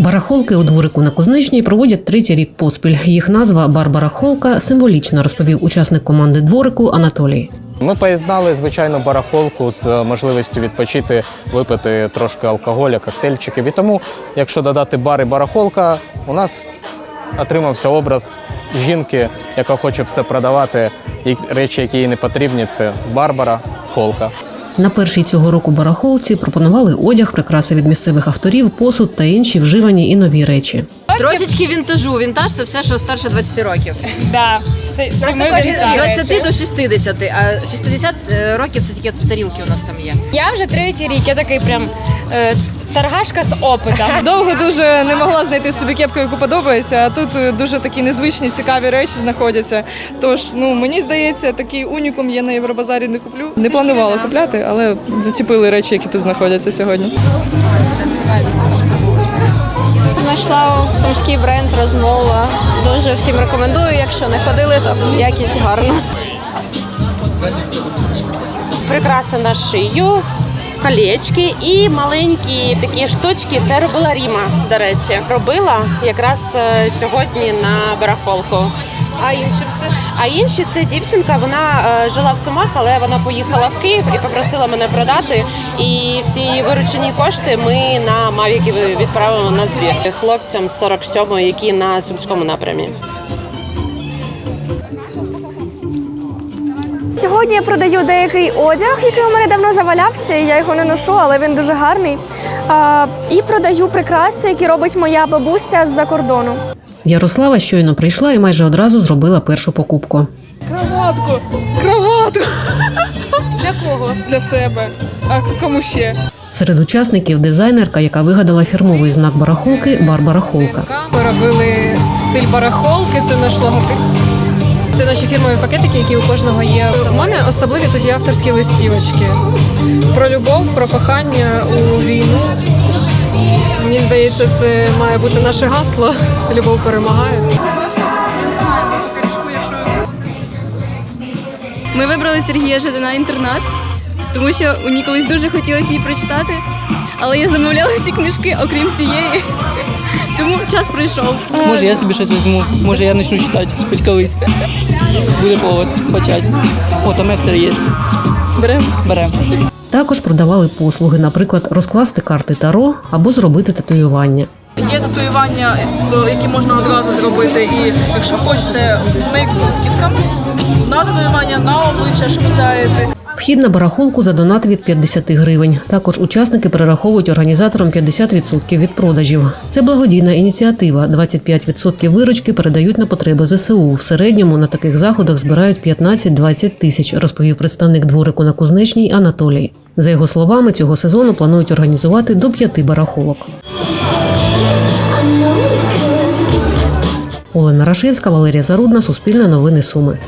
Барахолки у дворику на Кузничній проводять третій рік поспіль. Їх назва Барбарахолка символічна, розповів учасник команди дворику Анатолій. Ми поєднали звичайну барахолку з можливістю відпочити, випити трошки алкоголя, коктейльчиків. І тому, якщо додати бар і барахолка, у нас отримався образ жінки, яка хоче все продавати, і речі, які їй не потрібні, це Барбара Холка. На першій цього року барахолці пропонували одяг, прикраси від місцевих авторів, посуд та інші вживані і нові речі. Трошечки вінтажу. Вінтаж це все, що старше 20 років. Да, все, все ми З вінтаж. 20 до 60, а 60 років це тільки тарілки у нас там є. Я вже третій рік, я такий прям торгашка з опитом. Довго дуже не могла знайти собі кепку, яку подобається, а тут е, дуже такі незвичні, цікаві речі знаходяться. Тож, ну мені здається, такий унікум я на Євробазарі не куплю. Не планувала купляти, але заціпили речі, які тут знаходяться сьогодні. Знайшла сумський бренд розмова. Дуже всім рекомендую. Якщо не ходили, то якість гарна. прикраси на шию, колечки і маленькі такі штучки. Це робила Ріма, до речі. Робила якраз е, сьогодні на барахолку. А інші все? А інші це дівчинка. Вона е, жила в Сумах, але вона поїхала в Київ і попросила мене продати. І всі її виручені кошти ми на Мавіки відправимо на збір хлопцям з 47-ї, які на сумському напрямі. Сьогодні я продаю деякий одяг, який у мене давно завалявся. і Я його не ношу, але він дуже гарний. А, і продаю прикраси, які робить моя бабуся з-за кордону. Ярослава щойно прийшла і майже одразу зробила першу покупку. Кроватку! Кроватку! Для кого? Для себе. А кому ще? Серед учасників дизайнерка, яка вигадала фірмовий знак барахолки Барбара Холка. Ми робили стиль барахолки, це наш логотип. Це наші фірмові пакетики, які у кожного є. У мене особливі є авторські листівочки про любов, про кохання у війну. Мені здається, це має бути наше гасло. Любов перемагає. Ми вибрали Сергія Жадана інтернат, тому що мені колись дуже хотілося її прочитати. Але я замовляла всі книжки, окрім цієї. Тому час прийшов. Може, я собі щось візьму, може я почну читати хоч колись. Буде повод почати. О, там ектор є. Беремо. Беремо. Також продавали послуги, наприклад, розкласти карти таро або зробити татуювання. Є татуювання, які можна одразу зробити. І якщо хочете мейк з кітками, на татуювання на обличчя, щоб сяяти. Вхід на барахолку за донат від 50 гривень. Також учасники перераховують організаторам 50% від продажів. Це благодійна ініціатива. 25% виручки передають на потреби ЗСУ. В середньому на таких заходах збирають 15-20 тисяч, розповів представник дворику на Кузнечній Анатолій. За його словами, цього сезону планують організувати до п'яти барахолок. Олена Рашинська, Валерія Зарудна, Суспільне новини Суми.